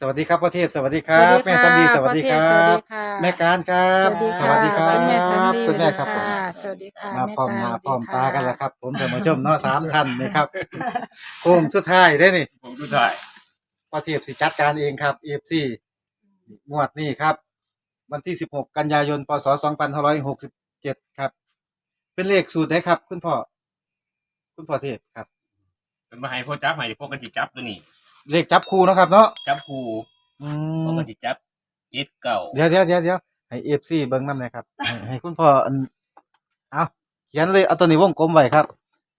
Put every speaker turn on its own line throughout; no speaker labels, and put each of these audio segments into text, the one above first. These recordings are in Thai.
สวัสดีครับพ่อเทพสวัสดีครับ แม่สำลีสวัสดีครั
สวัส
บ
ดีค่ะ
แม่การครับ
สวัสดีค่ะ
ครับ
คุณแม่สำลี
คุณแม่ครับผม
ค่ะสวัสดีค่ะ
มาพร้อมหน้า
แการ
พร้อม
สวัสดี
ตากันแล้วะครับ ผมท่านผู้ชมเนาะสามท่านนี่ครับโค้งสุดท้ายได้อนี่
ผมดูได้
พ่อเทพสิจัดการเองครับเอฟซีงวดนี้ครับ วันที่16กันยายนพศ2567ครับ เป็นเลขสูตรได้ครับ คุณพ่อคุณพ่อเทพครับ
เป็นมาให้พ่อจับให้พวกกันจิจับตัวนี้
เลขจับคู่เนาะครับ เนาะ
จับครู
อื
พวก
ม
กันจิจับเจ็ดเก่า
เดี๋ยวเดี๋ยวเดี๋ยวเดี๋ยวให้เอฟซีเบิ้งน้ำหน่อยครับให้ให้คุณพ่ออันเอาเขียนเลยเอาตัวนี้วงกลมไว้ครับ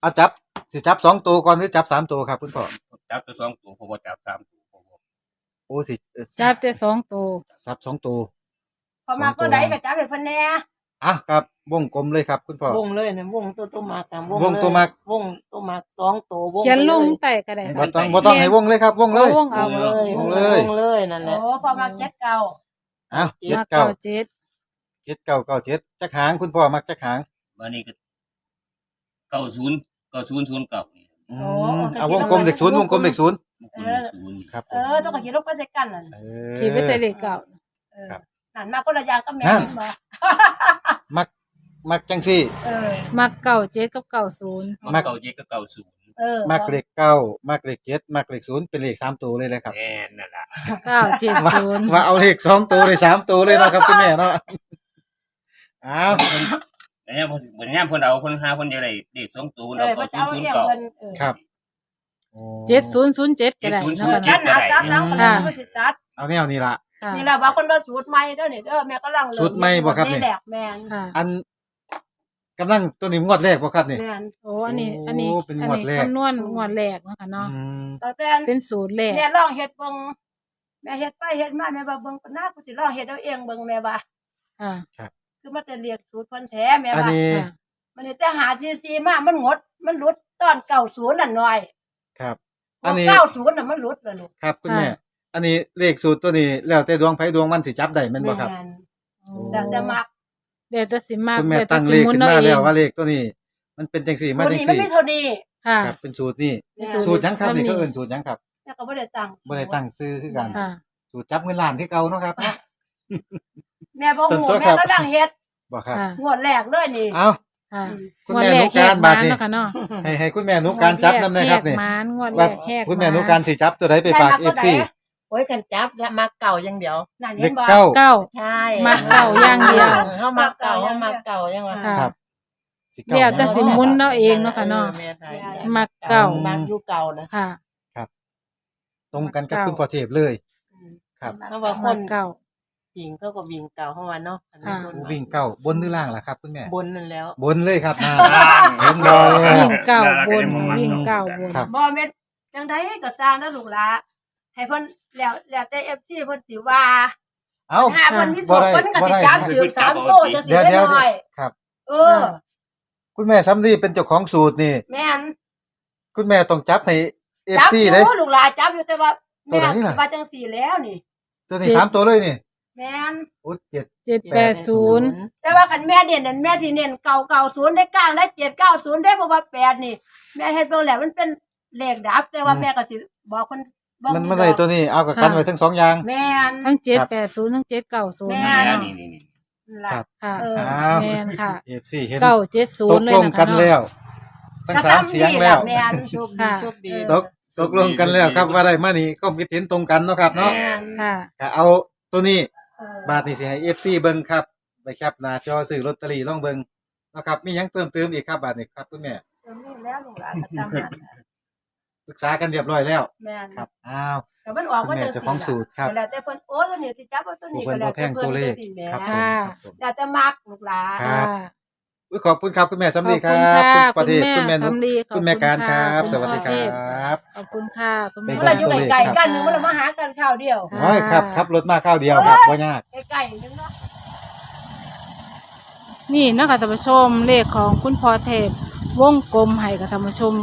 เอาจับสิจับสองตัวก่อนหรือจับสามตัวครับ คุณพ่อ
จับตัวสองตัวผมจับสามตัวผม
โอ้สิเอ่อ
จับแต่สองตัว
จับสองตัว
พอมาก็ได้ก็จับเป็นพันแน่
อะครับวงกลมเลยครับ คุณพ่อ
วงเลยนะวงตัวตัวมากกับ
วงตัวมาก
วงตัวมากสองตัววง
เขียนลง
ไป
ใต้ก็ได้
บ่ต้องบ่ต้องให้วงเลยครับ วงเลย
วงเอา
เล
เลย
ยว
ง
ง
เล
เลย ยวงเลยนั่นแห
โอ้
ละ
พอมาเจ็ดเก่า
เอาเจ็ด
มา
เก้า
เก้าเจ็ด
เจ็ดเก้าเก้าเจ็ดจักหางคุณพ่อมักจักหาง
วันนี้ก็เก้าศูนย์เก้าศูนย์ศูนย์เก่านี่
อืมเอาวงกลมเด็กศูนย์วงกลมเด็กศูนย์
มันคนศูนย์
ครับผ
เอ
ม
อต้องขยี้ลงไปใส่กันนั่น
เออ
ขีดไปใส่เลขเก่า
เออ
ครับ
นั่นมาคนละอย่างก็แม่
นั่น
เห็นบ่
มักมักจังซี่
เออ
มาเก้าเจ็ดกับเก้าศูนย์
มันเก่าเจ็ดก็เก่าศูนย์
เออ
มักเลขเก้ามักเลขเจ็ดมักเลขศูนย์เป็นเลขสามตัวเลยเลยครับ
แน่นั่นแหละ
เก้าเจ็ด
ว่า
ศูนย์
ว่าเอาเลขสองตัวเลยสามตัวเลยเนาะครับคุณแม่เนาะอ้าว
แล้วเนี่ยผมเหมือนเนี่ยคนเอาคนหาคนเดียวเลยเด็กสองตัวคน
เอ
เอา
อ
เก้า
มา
ศู
จะ
น
เอา
ย์ศูนย์
เอง
เก่า
เพิ่นเออ
ครับ
เจ็ดศูนย์ศูนย์เจ็ดก็ได้
เจ็ดศูนย์
เนาะค่ะ
ศู
กัน
เนาะ
หาจับหลังกัน
อ่า
แล้วมันสิตัด
เอาแนวนี้ละ
ค่ะ
นี่แหละว่าคนว่าสูตรใหม่เด้อนี่เด้อแม่กำลังเริ่
สูตรใหม่บ่ครับนี่
นี่แหละแม่น
ค่ะ
อันกำลังตัวนี้งวดแรกบ่ครับนี่
แม่น
โอ้ อันนี้ อันนี้
โอ้เป็น
อัน
งวด
นี้
แรก
คำนวณงวดแรกเนาะค่ะเนาะ
อืม
ตั้งแต่
เป็นสูตรแรก
แม่ลองเฮ็ดเบิ่งแม่เฮ็ดไปเฮ็ดมาแม่ว่าเบิ่งก็น่ากูสิลองเฮ็ดเอาเองเบิ่งแม่ว่า
ค่ะ
คือมันจะเรียกสูตรเพิ่นแท้แม่
อัน
ว่า
นี้
ค่ะ
มันนี่แต่หาซีซีมามันงดมันหลุดตอนเก่าศูนย์นั่นหน่อย
ครับ อันนี้
เก้าศูนย์น่ะมันหลุดเลยลูก
ครับคุณแม่ อันนี้เลขสูตรตัวนี้แล้วแต่ดวงไผดวงมันสิจับได้แม่นบ่ครับ
แม่น
โอ้
แต่แต่มัก
เดี๋ยวจะสิมาก
คุณแม่
ดี๋ยวจะ
ตั้ง
สิ
เลข
หมุ
ขึ้น
เอา
มา
เอ
แล้ว
ง
ว่าเลขตัวนี้ มันเป็นจังสี่
สู
มา
ตร
จัง
นี้มัน
สี่
ไม่เท่านี้
ค่ะ
ครับเป็นสูตรนี่
แม่
สูตรหยังครับนี่
เท่านี้
เขาเอิ้นสูตรหยังครับ
แม่ก็บ่ได้ตังค์
บ่ได้ตั้งซื้อคือกัน
ค่ะ
สูตรจับเงินล้านที่เก่าเนาะครับเนาะ
แม่บ่ฮู้
ต้นๆ
แม่
ครับ
ก็ลังเฮ็ด
บ่ครับ
ค่ะ
งวดแรกเลยนี่
เอ้า
ค่ะ
คุณ
งวด
แม่
แร
นุ
ก
การ
แห
บาด
ม
นี่
เนาะค่ะเนาะ
ให้ให้คุณแม่นุการจับนำหนะครับนี่
แหกมานงวดแร
ว่าก
แหก
คุณแม่านุการสิจับตัวใดไปฝาก
ได้รับ
FC
บ่ได้
โอ้ยกันจับและมาเก่าอย่างเดียว
นั่น
เล
เห็
ข
นบ่
เก้า
เก้า
ใช่
มาเก่าอย่างเดียว
เขามาเก่าเขามาเก่ายังวะ
ค่ะ
ครับ สิ
เดี๋ยวแต่สิหมุนเอาเองเนาะค่ะเนาะ
แม่ไทย
มาเก่า
มาอยู่เก่านะ
ค่ะ
ตรงกันกับคุณพ่อเทพเลย ครับ
เขาบอกค
มานเก่า
วิ่งเขาก็วิ่งเก่าเข้ามาเนาะอันนี้
ค่ะ
คน
วิ่งเก้าบนหรือล่างล่ะครับคุณแม่
บนนั่นแล้ว
บนเลยครับน่าเห็นบ่เลย
วิ่งเก่าบนวิ่งเก่าบน
ครับ
บ่แม่นจังไดก็สร้างนะลูกหลาน ให้เพิ่นแล้วแล้วแต่ FC เพิ่นสิว่า
เอ้า
หาเพิ่นมีโช
บ่
ค
ได้
เพิ่นก็
บ่
สิ
ได้
จับถือสามโตจะสิ
เดี๋ยว
ได้
เดี๋ยว
น้อย
ครับ
เออ
คุณแม่สำลีเป็นเจ้าของสูตรนี่
แม่น
คุณแม่ต้องจับให้
จับ
FC
อ
เด้
ยู่ลูกหลานจับอยู่แต่ว่า
ตัว
แม่
ไหนล่ะ
ว่าจังสี่แล้วนี่
ตัวนี้สามตัวเลยนี่
แม่น
โอ้เจ็ด
เจ็ดแปดศูนย์
แต่ว่าคันแม่เด่นนั่นแม่สิเน้นเก่าเก่าศูนย์ได้กลางได้เจ็ดเก้าศูนย์ได้เพราะว่าแปดนี่ แม่เฮ็ดเบิ่งแล้วมันเป็นเลขดับ แต่ว่าแม่ก็สิบอกคนเบิ่ง
มัน
อยู่
มันได้
ดอก
ตัวนี้เอากับกันไว้ทั้งสองอย่าง
แม่น
ทั้งเจ็ด
ครับ
แปดศูนย์ทั้งเจ็ดเก้าศูนย์
แม่
เนาะ
นี่นี่นี่
นั่นล่ะ
ครับ
ค่ะ
เออ
อ้าว
แม่นค่ะ
FC เห็น
เก้าเจ็ดศู
ต
น
ก
ย์เลย
ลง
นะคะ
กัน
เนาะ
แล้วทั้งสามเสียงแล้ว
แม่น
โชคดี
ค่ะ
โชคดี
ตกตกลงกันแล้วครับว่าได้มานี่ก็คิดเห็นตรงกันเนาะครับเนาะ
แม่น
ค่ะ
ก็เอาตัวนี้
เออ บา
ทนี่สิให้ FC เบิ่งครับไปแคปหน้าจอซื้อลอตเตอรี่ลองเบิ่งเนาะครับมีหยังเพิ่มเติมอีกครับบาทนี้ครับคุณแม่
ตรงนี้แล้วลูกหลานก็จำนั่นน่ะ
ปรึกษากันเรียบร้อยแล้ว
แม่น
ครับอ้าว
แต่มันออกมาจัง
คุณแม่เจ้าของสูตรครับ
แล้วแต่เพิ่นโอ้ตัวนี้สิจับเอาตัว
ผู้
นี้
เพิ่นบ่แพงตัวเลข
ก็
ครับผม
แล้วแต่
ค่ะ
ครับผม
แล้วแต่มักลูกหลาน
ครับ
ค่ะ
อุ๊ยขอบคุณครับคุณแม่สำลีค
ข
รั
อ
บบ
คุณค่ะ
ประเทศ
คุ
คุณ
ณ
แม่
แม่
นุช
สำลีขอบ
คุณแม่การค
ค่ะ
รับ
คุณ
สวัสดีค
พ่อ
ร
เทพั
บ
ขอบคุณค่ะคุณ
ไป
แม่
เมื่อเราอยู่
ตัวเลข
ไกล
ครับ
ๆกันหนึงเมื่อเรามาหากันข้าวเดียว
ค่ะ
โอ้ยครับขับรถมาข้าวเดียวครับบ่ยาก
ใกล้ๆนึงเนาะ
นี่นะคะท่านผู้ชมเลขของคุณพ่อเทพ วงกลมให้กับท่านผู้ชม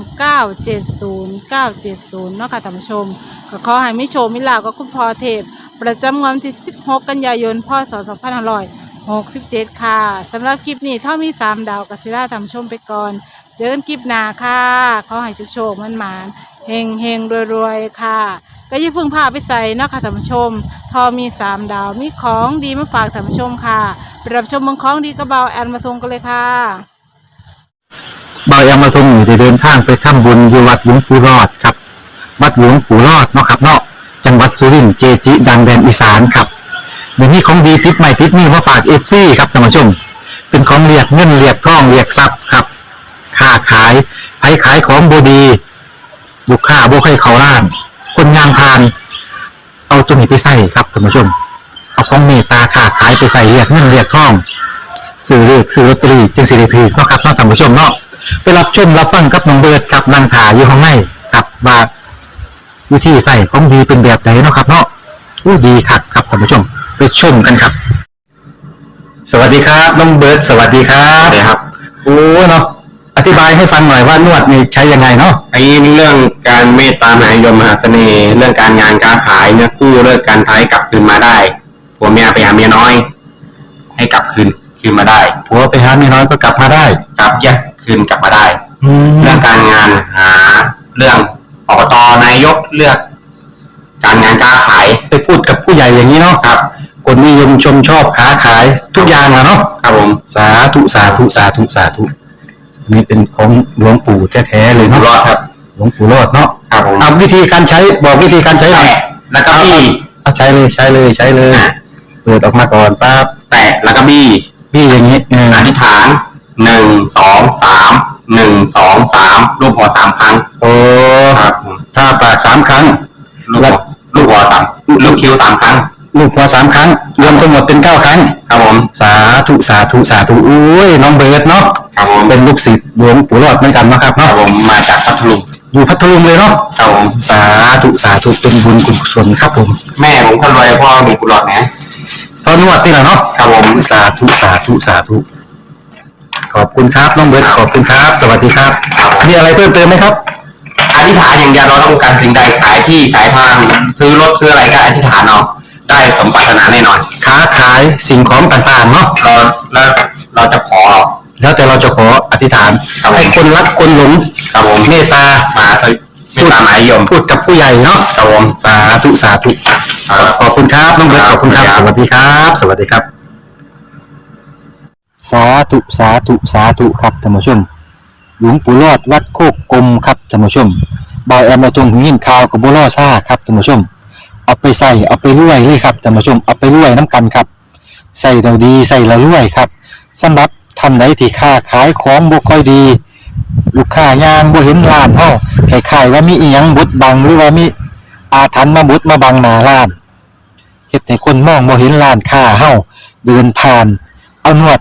970 970 เนาะค่ะท่านผู้ชม ก็ขอให้มิโชมิลากับคุณพ่อเทพ ประจำวันที่ 16 กันยายนพศ2567 ค่ะสำหรับคลิปนี้ถ้ามี 3 ดาวกัสิล่าท่านผู้ชมไปก่อน เจอกันคลิปหน้าค่ะ ขอให้โชคๆมันหมานเฮงเฮงรวยๆ ค่ะ ก็อย่าเพิ่งพาไปใส่เนาะค่ะท่านผู้ชม ทอมีสามดาวมีของดีมาฝากท่านผู้ชมค่ะไปรับชมเมืองของดีกระเบาแอนมาทรงกันเลยค่ะ
บายามาทรงอยู่ได้เดินทางไปทำบุญอยู่วัดหลวงปู่รอดครับ วัดหลวงปู่รอดเนาะครับเนาะจังหวัดสุรินทร์เจจิ ดังแดนอีสานครับเดี๋ยวนี้ของดีติดใหม่ติดนี่มาฝากเอฟซีครับท่านผู้ชม เป็นของเรียกเงินเรียกทองเรียกทรัพย์ครับค้าขายไผขายของบดีลูกค้าบ่ให้เขาล้าน คนงานพาน เอาตัวนี้ไปใส่ครับท่านผู้ชม เอาของเมตตาค้าขายไปใส่เรียกเงินเรียกทองซื้อเรียกซื้อลอตเตอรี่จึงสิริพีเนาะครับเนาะท่านผู้ชมเนาะ ไปรับชมรับฟังกับน้องเบิร์ดกับนางถาอยู่ข้างในกับว่าวิธีใส่ของดีเป็นแบบไหนเนาะครับเนาะอู้ดีคักครับท่านผู้ชมไปชมกันครับ สวัสดีครับน้องเบิร์ดสวัสดีครับสวัสดีครับโอ้เนาะอธิบายให้ฟังหน่อยว่านวดนี่ใช้ยังไงเนาะ
ไอ้เรื่องการเมตตามหานิยมมหาเสน่ห์เรื่องการงานการขายเนี่ยกู้เลิกการท้ายกลับคืนมาได้ผัวเมียไปหาเมียน้อย ให้กลับคืนคืนมาได้
ผัวไปหาเมียน้อยก็กลับมาได้
กลับแยก คืนกลับมาได้
แล้
เรื่
ว
องการงานหาเรื่องอบตนายกเลือก การงานการขาย
ไปพูดกับผู้ใหญ่อย่างนี้เนาะ
ครับ
คนนิยมชมชอบค้าขายทุกอย่างอะเนาะ
ครับผม
สาธุสาธุสาธุสาธุอันนี่เป็นของหลวงปู่แท้ๆเลย
อยู่
เนาะ
รอดครับ
หลวงปู่รอดเนาะ
ครับผม
เอาวิธีการใช้บอกวิธีการใช้หน่อย
แตะแล้วก็บี้
เอาใช้เลยใช้เลยใช้เลยเปิดออกมาก่อนปั๊บ
แตะแล้วก็บี้
พี่อย่างนี้เออ
อธิษฐาน หนึ่งสองสามหนึ่งสองสามรูปหัวสามครั้ง
โอ้
ครับผม
ถ้าปากสามครั้ง
ลูกหัวลูกหัวสามลูกคิ้วสามครั้ง
ลูกหัวสามครั้ง รวมทั้งหมดเป็นเก้าครั้ง
ครับผม
สาธุสาธุสาธุอุ้ยน้องเบิร์ดเนาะ
ครับผม
เป็นลูกศิษย์หลวงปู่รอดเหมือนกันเนาะครับ
ครับ
เนาะ
ผมมาจากพัทลุง
อยู่พัทลุงเลยเนาะ
ครับผม
สาธุสาธุเป็นบุญกุศลครับผม
แม่ผมคนรวยพ่อมีกุหลาบนะ
ตอนนวดนี่แหละเนาะ
ครับผม
สาธุสาธุสาธุ ขอบคุณครับน้องเบิร์ดขอบคุณครับ สวัสดีครับ มีอะไรเพิ่มเติมไหมครับ
อธิษฐานอย่างเดียวเราต้องการสิ่งใดขายที่ขายทางซื้อรถซื้ออะไรก็อธิษฐานเอาได้สมปรารถนาแน่นอน
ค้าขายสิ่งของต่างๆเนาะ
เราแล้วเราจะขอ
แล้วแต่เราจะขออธิษฐาน
ครับผม
ให้คนรักคนหลง
ครับผม
เมตตา
มาสวิไม่ตามหมายยม
พูดกับผู้ใหญ่เนาะ
ครับผม
สาธุสาธุขอบคุณครับน้องเบิร์ตขอบคุณครับ สวัสดีครับ สวัสดีครับ สาธุสาธุสาธุครับท่านผู้ชม หลวงปู่รอดวัดโคกกลมครับท่านผู้ชมบอยแอมมาตรงหินข่าวกับบัวล่อซ่าครับท่านผู้ชม เอาไปใส่เอาไปรวยเลยครับท่านผู้ชมเอาไปรวยน้ำกันครับใส่เราดีใส่เรารวยครับสำหรับท่านใดที่ค้าขายของบ่ค่อยดี ลูกค้ายางบ่เห็นร้านเฮาคล้ายว่ามีอีหยังบดบังหรือว่ามีอาถรรพ์มาบดมาบังหน้าร้านเฮ็ดให้คนมองบ่เห็นร้านค้าเฮาเดินผ่าน เอานวด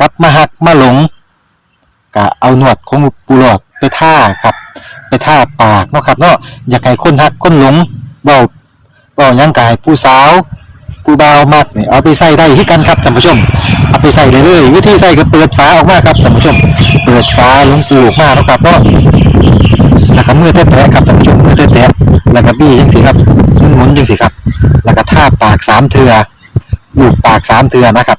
กลับมาหักมาหลงก็เอาหนวดของปูหลอดไปท่าครับ ไปท่าปากเนาะครับเนาะอยากให้คนหักคนหลงเบาเบาหยังกายผู้สาวผู้บ่าวมักเนี่ยเอาไปใส่ได้ที่กันครับท่านผู้ชม เอาไปใส่เลยเลยวิธีใส่ก็เปิดฝาออกมาครับท่านผู้ชม เปิดฝาลงปูออกมาเนาะครับเนาะแล้วก็มือแตะๆครับท่านผู้ชมมือแตะๆแล้วก็บี้จังสิครับหมุนๆจังสิครับ แล้วก็ท่าปากสามเทือลูบปากสามเทือนะครับ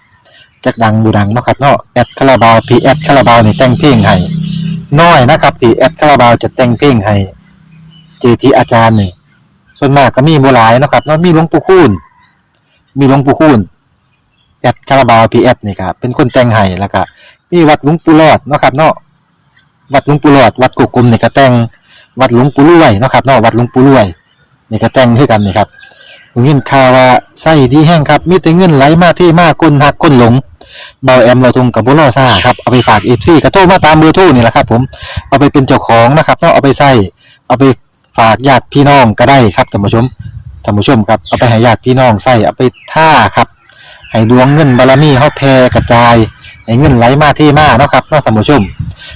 จักดังบูดังเนาะครับเนาะแอดคาราบาวพีแอดคาราบาวนี่แต่งเพลงให้น้อยนะครับที่แอดคาราบาวจะแต่งเพลงให้เจทีอาจารย์นี่ส่วนมากก็มีบ่หลายเนาะครับเนาะมีหลวงปู่คูณมีหลวงปู่คูณแอดคาราบาวพีแอดนี่ครับเป็นคนแต่งให้แล้วก็มีวัดหลวงปู่รอดเนาะครับเนาะวัดหลวงปู่รอดวัดกุกกลมนี่ก็แต่งวัดหลวงปู่รวยเนาะครับเนาะวัดหลวงปู่รวยนี่ก็แต่งให้กันนี่ครับผมยินข่าวว่าไส้ดีแห้งครับมีแต่เงินไหลมาที่มากคนหักคนหลง เบาแอมเราทุงกับบุรอซ่าครับเอาไปฝากเอฟซีกระโทรมาตามเบอร์โทรนี่แหละครับ ผมเอาไปเป็นเจ้าของนะครับเนาะเอาไปใส่เอาไปฝากญาติพี่น้องก็ได้ครับท่านผู้ชมท่านผู้ชมครับเอาไปให้ญาติพี่น้องใส่เอาไปท่าครับให้ดวงเงินบารมีเฮาแผ่กระจายให้เงินไหลมาที่มาเนาะครับเนาะท่านผู้ชม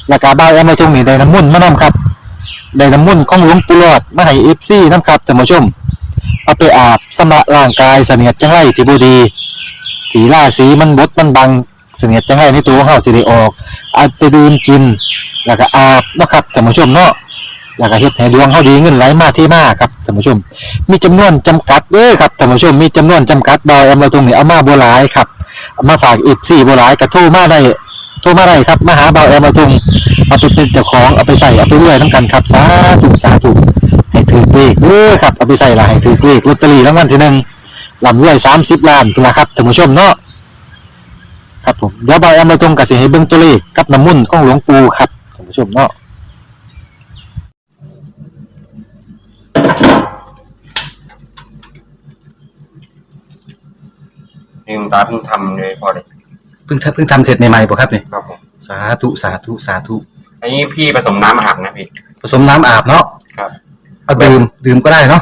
แล้วก็บ้าแอมมาตรงนี้ได้น้ำมุ่นมานํครับได้น้ำมุ่นของหลวงปู่หลอดมาให้ FC นํครับท่านผู้ชมเอาไปอาบสำระร่างกายเสนียดจังไรที่บ่ดี สีล่าสีมันบดมันบังเสนียดจังไรในตัวเฮาสิได้ออกเอาไปดื่มกิน แล้วก็อาบเนาะครับท่านผู้ชมเนาะแล้วก็เฮ็ดให้ดวงเฮาดีเงินไหลมาที่มาครับท่านผู้ชม มีจำนวนจำกัดเด้อครับท่านผู้ชมมีจำนวนจำกัดดอยเอามาตรงนี้เอามาบ่หลายครับเอามาฝาก FC บ่หลายก็โทรมาได้โทรมาได้ครับมาหาเบาแอมมาตรงเอาไปเป็นเจ้าของเอาไปใส่เอาไปรวยนํกันครับสาธุสาธุให้ถือเลขเด้อครับเอาไปใส่ละให้ถือเลขลอตเตอรี่รางวัลที่หนึ่ง ลำรวย30ล้านพุ่นล่ะครับท่านผู้ชมเนาะครับผมเดี๋ยวเบาแอมมาตรงก็สิให้เบิ่งตัวเลขกับน้ำมุ่นต์ของหลวงปู่ครับท่านผู้ชมเนาะ
นี่คุณตาเพิ่งทำเลยพอเลย
เพิ่งทำเพิ่งทำเสร็จใหม่ๆป่ะครับเนี่ย
ครับผม
สาธุสาธุสาธุ
อันนี้พี่ผสมน้ำอาบนะพี่
ผสมน้ำอาบเนาะ
ครับ
เอาดื่มดื่มก็ได้เนาะ